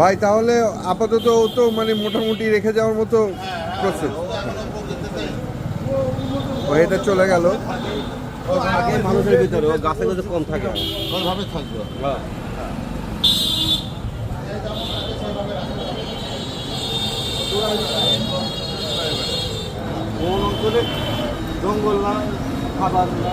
ভাই, তাহলে আপাতত ও তো মানে মোটামুটি রেখে যাওয়ার মতো প্রসেস ও এটা চলে গেল। মানুষের ভিতরে কম থাকে থাকবে জঙ্গল না, খাবার না।